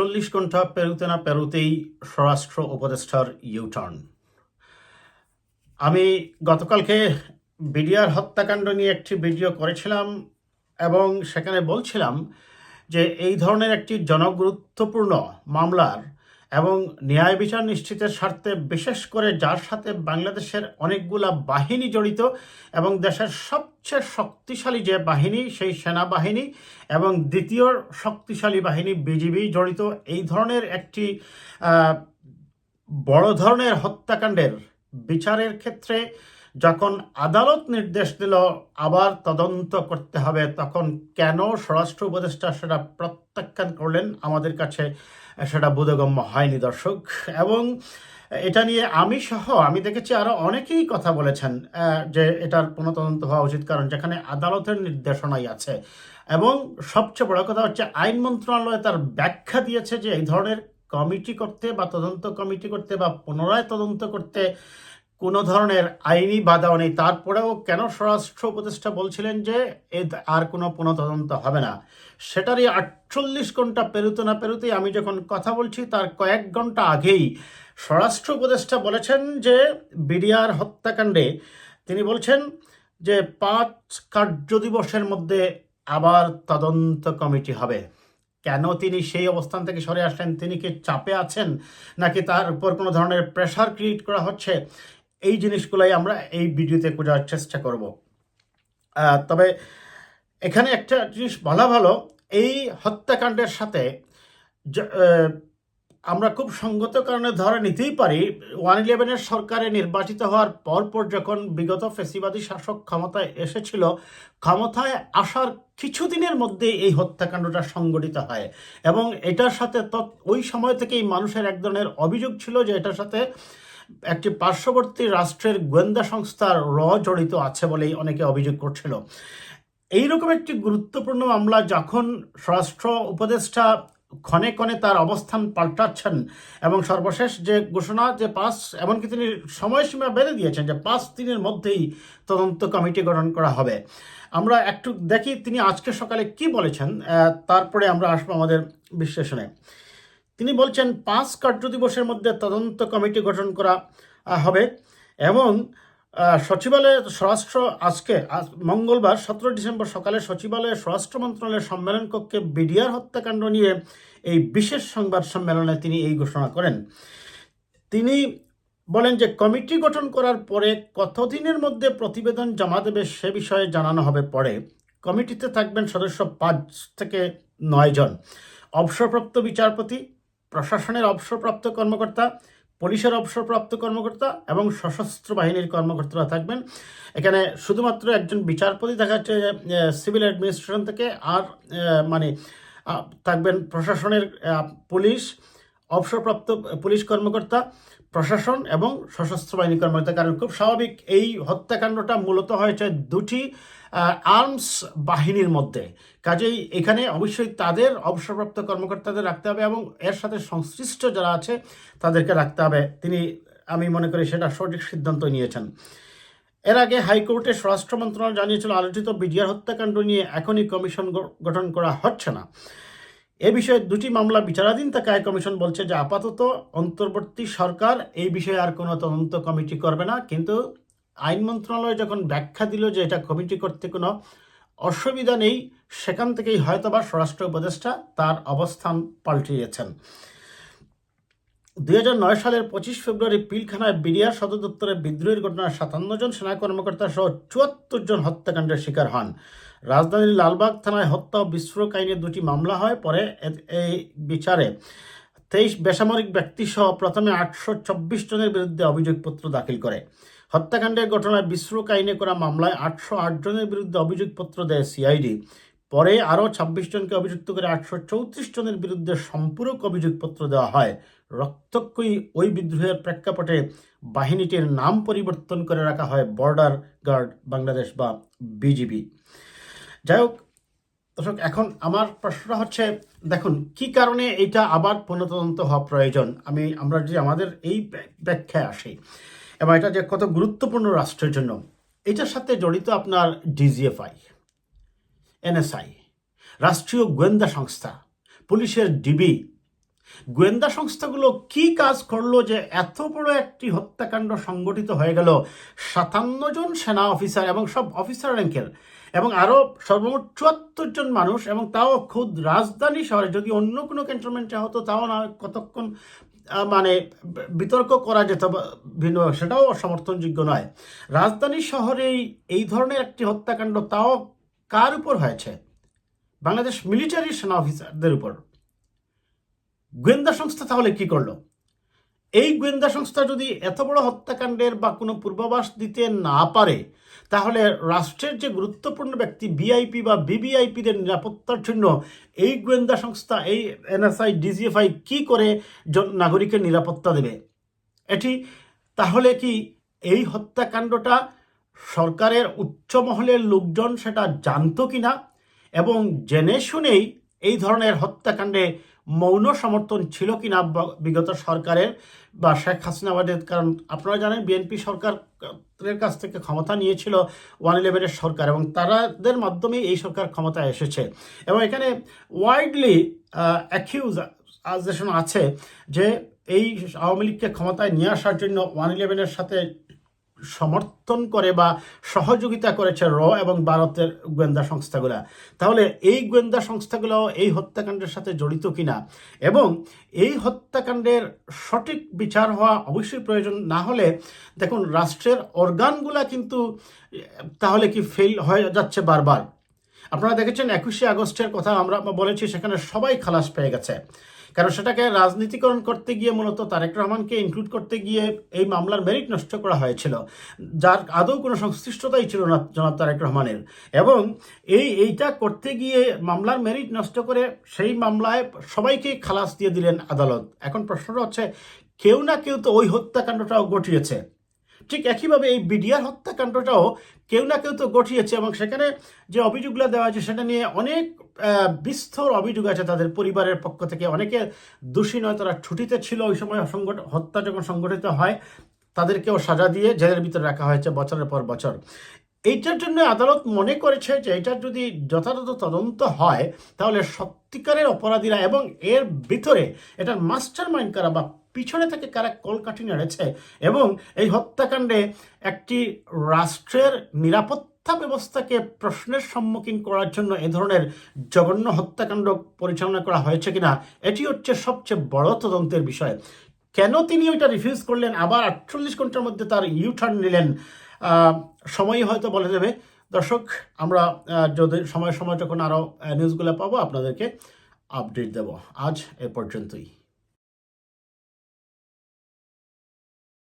আটচল্লিশ ঘণ্টা পেরুতে না পেরুতেই স্বরাষ্ট্র উপদেষ্টার ইউটার্ন আমি গতকালকে বিডিআর হত্যাকাণ্ড নিয়ে একটি ভিডিও করেছিলাম এবং সেখানে বলছিলাম যে এই ধরনের একটি জনগুরুত্বপূর্ণ মামলার এবং ন্যায় বিচার নিশ্চিতের স্বার্থে, বিশেষ করে যার সাথে বাংলাদেশের অনেকগুলা বাহিনী জড়িত এবং দেশের সবচেয়ে শক্তিশালী যে বাহিনী, সেই সেনাবাহিনী এবং দ্বিতীয় শক্তিশালী বাহিনী বিজিবি জড়িত, এই ধরনের একটি বড় ধরনের হত্যাকাণ্ডের বিচারের ক্ষেত্রে যখন আদালত নির্দেশ দিল আবার তদন্ত করতে হবে, তখন কেন স্বরাষ্ট্র উপদেষ্টা সেটা প্রত্যাখ্যান করলেন? আমাদের কাছে সেটা বোধগম্য হয়নি, দর্শক। এবং এটা নিয়ে আমি সহ, আমি দেখেছি আরও অনেকেই কথা বলেছেন যে এটার পুনঃতদন্ত হওয়া উচিত, কারণ যেখানে আদালতের নির্দেশনাই আছে। এবং সবচেয়ে বড় কথা হচ্ছে, আইন মন্ত্রণালয় তার ব্যাখ্যা দিয়েছে যে এই ধরনের কমিটি করতে বা তদন্ত কমিটি করতে বা পুনরায় তদন্ত করতে কোনো ধরনের আইনি বাধাও নেই। তারপরেও কেন স্বরাষ্ট্র উপদেষ্টা বলছিলেন যে এ আর কোনো পুনঃতদন্ত হবে না? সেটারই আটচল্লিশ ঘণ্টা পেরুতে না পেরুতেই আমি যখন কথা বলছি, তার কয়েক ঘণ্টা আগেই স্বরাষ্ট্র উপদেষ্টা বলেছেন যে বিডিআর হত্যাকাণ্ডে তিনি বলছেন যে পাঁচ কার্য দিবসের মধ্যে আবার তদন্ত কমিটি হবে। কেন তিনি সেই অবস্থান থেকে সরে আসলেন তিনি কি চাপে আছেন? নাকি তার উপর কোনো ধরনের প্রেশার ক্রিয়েট করা হচ্ছে? এই জিনিসগুলাই আমরা এই ভিডিওতে খোঁজার চেষ্টা করব। তবে এখানে একটা জিনিস বলা ভালো, এই হত্যাকাণ্ডের সাথে আমরা খুব সঙ্গত কারণে ধরে নিতেই পারি, ওয়ান ইলেভেনের সরকারে নির্বাচিত হওয়ার পরপর যখন বিগত ফেসিবাদী শাসক ক্ষমতায় এসেছিল, ক্ষমতায় আসার কিছুদিনের মধ্যে এই হত্যাকাণ্ডটা সংগঠিত হয় এবং এটার সাথে ওই সময় থেকেই মানুষের এক ধরনের অভিযোগ ছিল যে এটার সাথে একটি পার্শ্ববর্তী রাষ্ট্রের গোয়েন্দা সংস্থার র জড়িত আছে বলেই অনেকে অভিযোগ করছিল। এইরকম একটি গুরুত্বপূর্ণ মামলা যখন স্বরাষ্ট্র উপদেষ্টা ক্ষণে ক্ষণে তার অবস্থান পাল্টাচ্ছেন এবং সর্বশেষ যে ঘোষণা যে পাঁচ, এমনকি তিনি সময়সীমা বেঁধে দিয়েছেন যে পাঁচ দিনের মধ্যেই তদন্ত কমিটি গঠন করা হবে। আমরা একটু দেখি তিনি আজকে সকালে কি বলেছেন তারপরে আমরা আসব আমাদের বিশ্লেষণে। তিনি বলছেন, পাঁচ কার্য দিবসের মধ্যে তদন্ত কমিটি গঠন করা হবে এবং সচিবালয়ে স্বরাষ্ট্র, আজকে, আজ, মঙ্গলবার সতেরো ডিসেম্বর সকালে সচিবালয়ে স্বরাষ্ট্র মন্ত্রণালয়ের সম্মেলন কক্ষে বিডিআর হত্যাকাণ্ড নিয়ে এই বিশেষ সংবাদ সম্মেলনে তিনি এই ঘোষণা করেন। তিনি বলেন যে, কমিটি গঠন করার পরে কতদিনের মধ্যে প্রতিবেদন জমা দেবে সে বিষয়ে জানানো হবে পরে। কমিটিতে থাকবেন সদস্য পাঁচ থেকে নয় জন। অবসরপ্রাপ্ত বিচারপতি প্রশাসনের অবসরপ্রাপ্ত কর্মকর্তা, পুলিশের অবসরপ্রাপ্ত কর্মকর্তা এবং সশস্ত্র বাহিনীর কর্মকর্তারা থাকবেন। এখানে শুধুমাত্র একজন বিচারপতি দেখা যাচ্ছে সিভিল অ্যাডমিনিস্ট্রেশন থেকে আর মানে থাকবেন প্রশাসনের পুলিশ। অবসরপ্রাপ্ত পুলিশ কর্মকর্তা, প্রশাসন এবং সশস্ত্র বাহিনী কর্মকর্তা কারণ খুব স্বাভাবিক এই হত্যাকাণ্ডটা মূলত হয়েছে দুটি আর্মস বাহিনীর মধ্যে। কাজেই এখানে অবশ্যই তাদের অবসরপ্রাপ্ত কর্মকর্তাদের রাখতে হবে এবং এর সাথে সংশ্লিষ্ট যারা আছে তাদেরকে রাখতে হবে। তিনি, আমি মনে করি সেটা সঠিক সিদ্ধান্ত নিয়েছেন। এর আগে হাইকোর্টে স্বরাষ্ট্র মন্ত্রণালয় জানিয়েছিল, আলোচিত বিডিআর হত্যাকাণ্ড নিয়ে এখনই কমিশন গঠন করা হচ্ছে না। এ বিষয়ে দুটি মামলা বিচারাধীন তাকে আয় কমিশন বলছে যে আপাতত অন্তর্বর্তী সরকার এই বিষয়ে আর কোনো তদন্ত কমিটি করবে না। কিন্তু আইন মন্ত্রণালয় যখন ব্যাখ্যা দিল যে এটা কমিটি করতে কোনো অসুবিধা নেই, সেখান থেকেই হয়তোবা স্বরাষ্ট্র উপদেষ্টা তার অবস্থান পাল্টিয়েছেন। দুই হাজার নয় সালের পঁচিশ ফেব্রুয়ারি পিলখানায় বিডিআর সদর দপ্তরে বিদ্রোহের ঘটনায় সাতান্ন জন সেনা কর্মকর্তা সহ চুয়াত্তর জন হত্যাকাণ্ডের শিকার হন। রাজধানীর লালবাগ থানায় হত্যা ও বিস্ফোরক আইনে দুটি মামলা হয়, পরে এই বিচারে তেইশ বেসামরিক ব্যক্তি সহ প্রথমে আটশো চব্বিশ জনের বিরুদ্ধে অভিযোগপত্র দাখিল করে। হত্যাকাণ্ডের ঘটনায় বিস্ফোরক আইনে করা মামলায় আটশো আট জনের বিরুদ্ধে অভিযোগপত্র দেয় সিআইডি। পরে আরও ছাব্বিশ জনকে অভিযুক্ত করে আটশো চৌত্রিশ জনের বিরুদ্ধে সম্পূরক অভিযোগপত্র দেওয়া হয়। রক্তক্ষয়ী ওই বিদ্রোহের প্রেক্ষাপটে বাহিনীটির নাম পরিবর্তন করে রাখা হয় বর্ডার গার্ড বাংলাদেশ বা বিজিবি। যাই হোক, দর্শক, এখন আমার প্রশ্নটা হচ্ছে, দেখুন, কি কারণে এটা আবার পুনঃতদন্ত হওয়া প্রয়োজন? আমি, আমরা যে আমাদের এই ব্য- ব্যাখ্যায় আসি, এবং এটা যে কত গুরুত্বপূর্ণ রাষ্ট্রের জন্য, এটার সাথে জড়িত আপনার ডিজিএফআই, এনএসআই, রাষ্ট্রীয় গোয়েন্দা সংস্থা, পুলিশের ডিবি গোয়েন্দা সংস্থাগুলো কি কাজ করল যে এত বড় একটি হত্যাকাণ্ড সংগঠিত হয়ে গেল? সাতান্ন জন সেনা অফিসার এবং সব অফিসার র্যাঙ্কের এবং আরও সর্বমোট চুয়াত্তর জন মানুষ এবং তাও খুদ রাজধানী শহরে। যদি অন্য কোনো ক্যান্টনমেন্টে হতো, তাও না কতক্ষণ মানে বিতর্ক করা যেত ভিন্ন। সেটাও সমর্থনযোগ্য নয়। রাজধানী শহরেই এই ধরনের একটি হত্যাকাণ্ড তাও কার উপর হয়েছে? বাংলাদেশ মিলিটারি সেনা অফিসারদের উপর। গোয়েন্দা সংস্থা তাহলে কি করল? এই গোয়েন্দা সংস্থা যদি এত বড় হত্যাকাণ্ডের বা কোনো পূর্বাভাস দিতে না পারে, তাহলে রাষ্ট্রের যে গুরুত্বপূর্ণ ব্যক্তি বিআইপি বা বিবিআইপিদের নিরাপত্তার জন্য এই গোয়েন্দা সংস্থা, এই এনএসআই, ডিজিএফআই কি করে নাগরিকের নিরাপত্তা দেবে? এটি তাহলে কি এই হত্যাকাণ্ডটা সরকারের উচ্চ মহলের লোকজন সেটা জানতো কিনা? এবং জেনে শুনেই এই ধরনের হত্যাকাণ্ডে মৌন সমর্থন ছিল কিনা ব- বিগত সরকারের বা শেখ হাসিনাবাদের কারণ আপনারা জানেন বিএনপি সরকারের কাছ থেকে ক্ষমতা নিয়েছিল ওয়ান ইলেভেনের সরকার এবং তারাদের মাধ্যমে এই সরকার ক্ষমতায় এসেছে। এবং এখানে ওয়াইডলি অ্যাকিউজ আছে যে এই আওয়ামী লীগকে ক্ষমতায় নিয়ে আসার জন্য ওয়ান ইলেভেনের সাথে সমর্থন করে বা সহযোগিতা করেছে র এবং ভারতের গোয়েন্দা সংস্থাগুলো। তাহলে এই গোয়েন্দা সংস্থাগুলো এই হত্যাকাণ্ডের সাথে জড়িত কিনা? এবং এই হত্যাকাণ্ডের সঠিক বিচার হওয়া অবশ্যই প্রয়োজন না হলে দেখুন, রাষ্ট্রের অর্গানগুলা কিন্তু, তাহলে কি ফেল হয়ে যাচ্ছে বারবার? আপনারা দেখেছেন, একুশে আগস্টের কথা আমরা বলেছি, সেখানে সবাই খালাস পেয়ে গেছে। কারণ সেটাকে রাজনীতিকরণ করতে গিয়ে মূলত তারেক রহমানকে ইনক্লুড করতে গিয়ে এই মামলার মেরিট নষ্ট করা হয়েছিল। যার আদৌ কোনো সংশ্লিষ্টতাই ছিল না জনাব তারেক রহমানের। এবং এই, এইটা করতে গিয়ে মামলার মেরিট নষ্ট করে সেই মামলায় সবাইকে খালাস দিয়ে দিলেন আদালত। এখন প্রশ্নটা হচ্ছে, কেউ না কেউ তো ওই হত্যাকাণ্ডটাও ঘটিয়েছে। ঠিক একইভাবে এই বিডিআর হত্যাকাণ্ডটাও কেউ না কেউ তো ঘটিয়েছে এবং সেখানে যে অভিযোগগুলো দেওয়া হয়েছে সেটা নিয়ে অনেক বিস্তর অভিযোগ আছে তাদের পরিবারের পক্ষ থেকে। অনেকে দোষী নয়, তারা ছুটিতে ছিল ওই সময় সংগঠ- হত্যা যখন সংগঠিত হয়, তাদেরকেও সাজা দিয়ে জেলের ভিতরে রাখা হয়েছে বছরের পর বছর। এইটার জন্য আদালত মনে করেছে যে এটার যদি যথাযথ তদন্ত হয়, তাহলে সত্যিকারের অপরাধীরা এবং এর ভিতরে এটার মাস্টার মাইন্ড কারা বা পিছনে থেকে কারা কলকাঠি নেড়েছে এবং এই হত্যাকাণ্ডে একটি রাষ্ট্রের নিরাপত্তা ব্যবস্থাকে প্রশ্নের সম্মুখীন করার জন্য এ ধরনের জঘন্য হত্যাকাণ্ড পরিচালনা করা হয়েছে কিনা এটি হচ্ছে সবচেয়ে বড় তদন্তের বিষয়। কেন তিনি ওইটা রিফিউজ করলেন? আবার আটচল্লিশ ঘণ্টার মধ্যে তার ইউ টার্ন নিলেন। আহ, সময় হয়তো বলে দেবে। দর্শক আমরা যদি সময় সময় যখন আরও নিউজগুলো পাবো আপনাদেরকে আপডেট দেব। আজ এ পর্যন্তই।